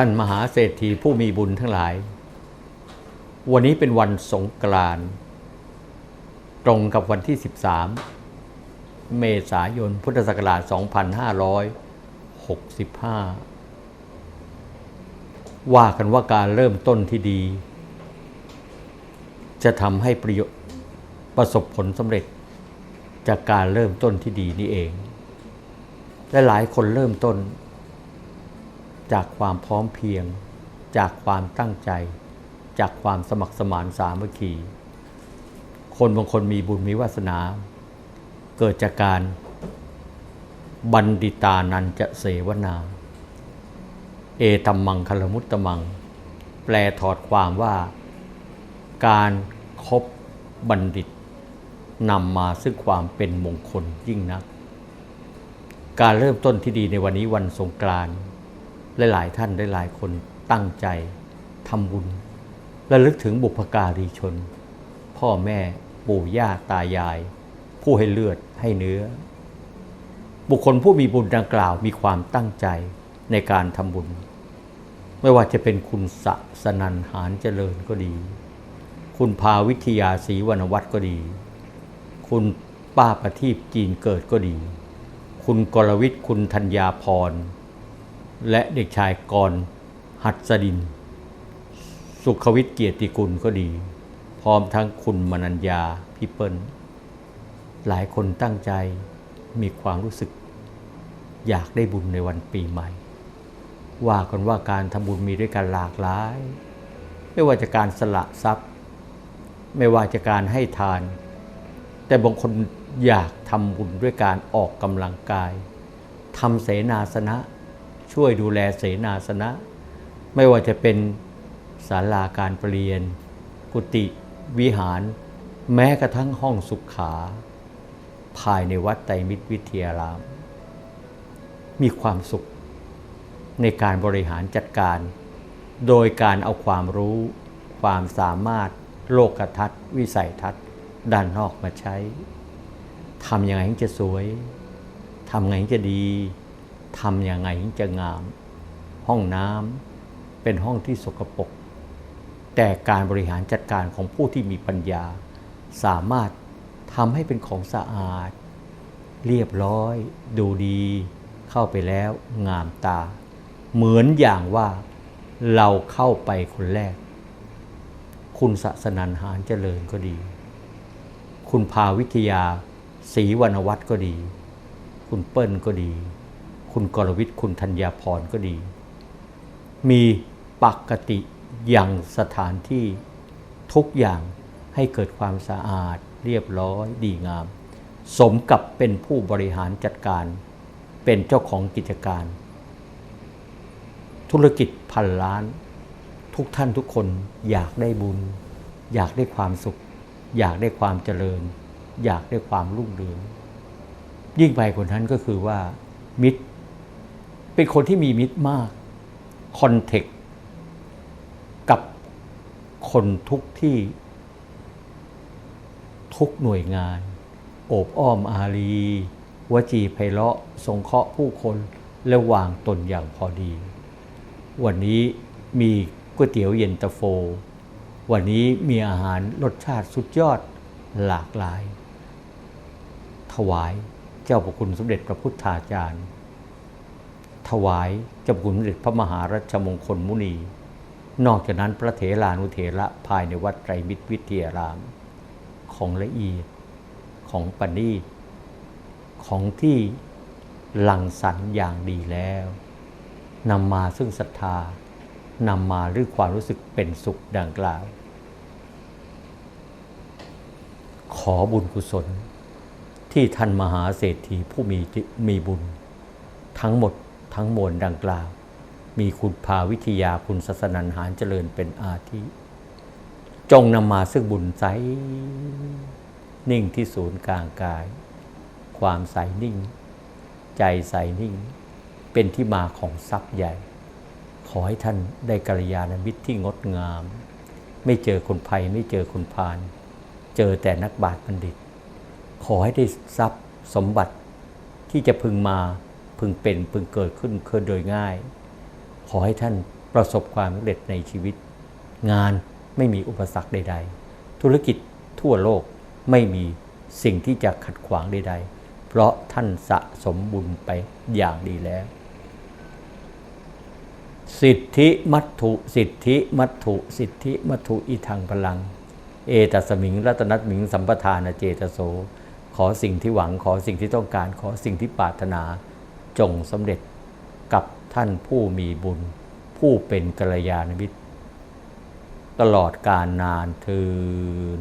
ท่านมหาเศรษฐีผู้มีบุญทั้งหลาย วันนี้เป็นวันสงกรานต์ตรงกับวันที่ 13 เมษายนพุทธศักราช 2565 ว่ากันว่าการเริ่มต้นที่ดี จะทำให้ประโยชน์ประสบผลสำเร็จจากการเริ่มต้นที่ดีนี่เอง และหลายคนเริ่มต้น จากความพร้อมเพียง จากความตั้งใจ จากความสมัครสมานสามัคคี คนบางคนมีบุญมีวาสนา เกิดจากการบัณฑิตานันจะเสวนา เอตัมมังคลมุตตมัง แปลถอดความว่า การครบบัณฑิตนำมาซึ่งความเป็นมงคลยิ่งนัก การเริ่มต้นที่ดีในวันนี้วันสงกรานต์ หลายท่านหลายคนตั้งใจทำบุญและลึกถึงบุพการีชน พ่อแม่ปู่ย่าตายาย ผู้ให้เลือดให้เนื้อ บุคคลผู้มีบุญดังกล่าวมีความตั้งใจในการทำบุญ ไม่ว่าจะเป็นคุณสะสนันหารเจริญก็ดี คุณพาวิทยาศรีวรรณวัฒน์ก็ดี คุณป้าประทีปจีนเกิดก็ดี คุณกรวิทย์คุณธัญญาพร และเด็กชายกรหัดสดิน สุขวิทย์เกียรติกุลก็ดี พร้อมทั้งคุณมนัญญาพี่เปิ้ล หลายคนตั้งใจมีความรู้สึก อยากได้บุญในวันปีใหม่ ว่ากันว่าการทำบุญมีด้วยกันหลากหลาย ไม่ว่าจะการสละทรัพย์ ไม่ว่าจะการให้ทาน แต่บางคนอยากทำบุญด้วยการออกกำลังกายทำเสนาสนะ ช่วยดูแลเสนาสนะ ไม่ว่าจะเป็นศาลาการประเรียน กุฏิวิหาร แม้กระทั่งห้องสุขขา ภายในวัดไตรมิตรวิทยาราม มีความสุขในการบริหารจัดการ โดยการเอาความรู้ ความสามารถ โลกทัศน์วิสัยทัศน์ ด้านนอกมาใช้ทำยังไงจะสวยทำไงถึงจะดี ทำยังไงถึงจะงาม ห้องน้ำเป็นห้องที่สกปรกแต่การบริหารจัดการของผู้ที่มีปัญญา สามารถทำให้เป็นของสะอาด เรียบร้อย ดูดี เข้าไปแล้วงามตา เหมือนอย่างว่าเราเข้าไปคนแรก คุณศาสนันหารเจริญก็ดี คุณพาวิทยาศรีวรรณวัฒน์ก็ดี คุณเปิ้ลก็ดี คุณกรวิทย์คุณธัญญาพรก็ดี มีปกติอย่างสถานที่ทุกอย่างให้เกิดความสะอาดเรียบร้อยดีงาม สมกับเป็นผู้บริหารจัดการ เป็นเจ้าของกิจการ ธุรกิจพันล้าน ทุกท่านทุกคนอยากได้บุญ อยากได้ความสุข อยากได้ความเจริญ อยากได้ความรุ่งเรืองยิ่งไปกว่านั้นก็คือว่า มิตร เป็นคนที่มีมิตรมากคอนเทกกับคนทุกที่ ทุกหน่วยงาน โอบอ้อมอารี วจีไพเราะสงเคราะห์ผู้คนและวางตนอย่างพอดี วันนี้มีก๋วยเตี๋ยวเย็นตาโฟ วันนี้มีอาหารรสชาติสุดยอดหลากหลาย ถวายเจ้าพระคุณสมเด็จพระพุทธาจารย์ ถวายเจ้าคุณสมเด็จพระมหารัชมงคลมุนี นอกจากนั้นพระเถรานุเถระภายในวัดไตรมิตรวิทยาราม ของละเอียดของปณีตของที่หลังสรรอย่างดีแล้วนำมาซึ่งศรัทธานำมาด้วยความรู้สึกเป็นสุขดังกล่าว ขอบุญกุศลที่ท่านมหาเศรษฐีผู้มีมีบุญทั้งหมด ทั้งมวลดังกล่าว มีคุณภาวิทยาคุณศาสนันหารเจริญเป็นอาทิจงนำมาซึ่งบุญใสนิ่งที่ศูนย์กลางกาย ความใสนิ่ง ใจใสนิ่ง เป็นที่มาของทรัพย์ใหญ่ ขอให้ท่านได้กัลยาณมิตรที่งดงาม ไม่เจอคนภัยไม่เจอคนพาลเจอแต่นักบาตรบัณฑิต ขอให้ได้ทรัพย์สมบัติที่จะพึงมา พึงเป็นพึงเกิดขึ้นเคยโดยง่าย ขอให้ท่านประสบความสำเร็จในชีวิต งานไม่มีอุปสรรคใด ๆ ธุรกิจทั่วโลกไม่มีสิ่งที่จะขัดขวางใด ๆ เพราะท่านสะสมบุญไปอย่างดีแล้ว สิทธิมัตถุสิทธิมัตถุสิทธิมัตถุอีทางพลัง เอตัสมิงรัตนัตมิงสัมปทานเจตโส ขอสิ่งที่หวังขอสิ่งที่ต้องการขอสิ่งที่ปรารถนา จงสำเร็จกับท่านผู้มีบุญ ผู้เป็นกัลยาณมิตร ตลอดการนานเทิน